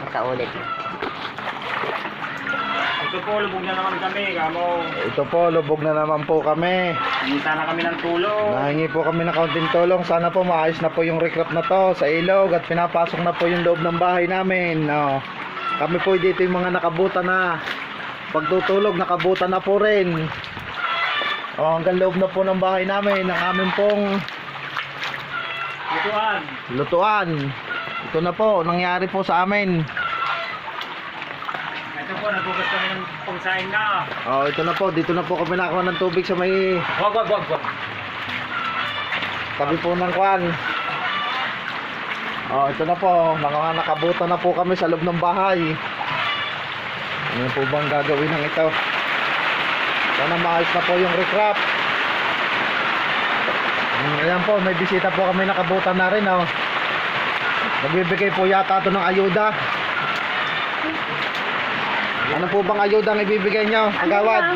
Makaulit. Ito po, lubog na naman kami. Kamo, Ito po, lubog na naman po kami. hinta na kami ng tulong. Nahingi po kami ng kaunting tulong. Sana po maayos na po yung recrap na to sa ilog at pinapasok na po yung loob ng bahay namin. No. Kami po dito yung mga nakabuta na. Pagtutulog, nakabuta na po rin. O, hanggang loob na po ng bahay namin. Ang aming pong Lutuan. lutuan. Ito na po, nangyari po sa amin. Ito po, nagugas kami ng pangsaing na. Oh, ito na po, dito na po kami nakakuha ng tubig sa may Wag, wag, wag, wag. tabi po ng kwan. Oh, ito na po, mga nakabuta na po kami sa loob ng bahay. Ano po bang gagawin ng ito? Sana maayos na po yung recrap. Mm, Ayan po, may bisita po kami nakabuta na rin, oh. Nagbibigay po yata ito ng ayuda. Ano po bang ayuda ang ibibigay nyo, agawad?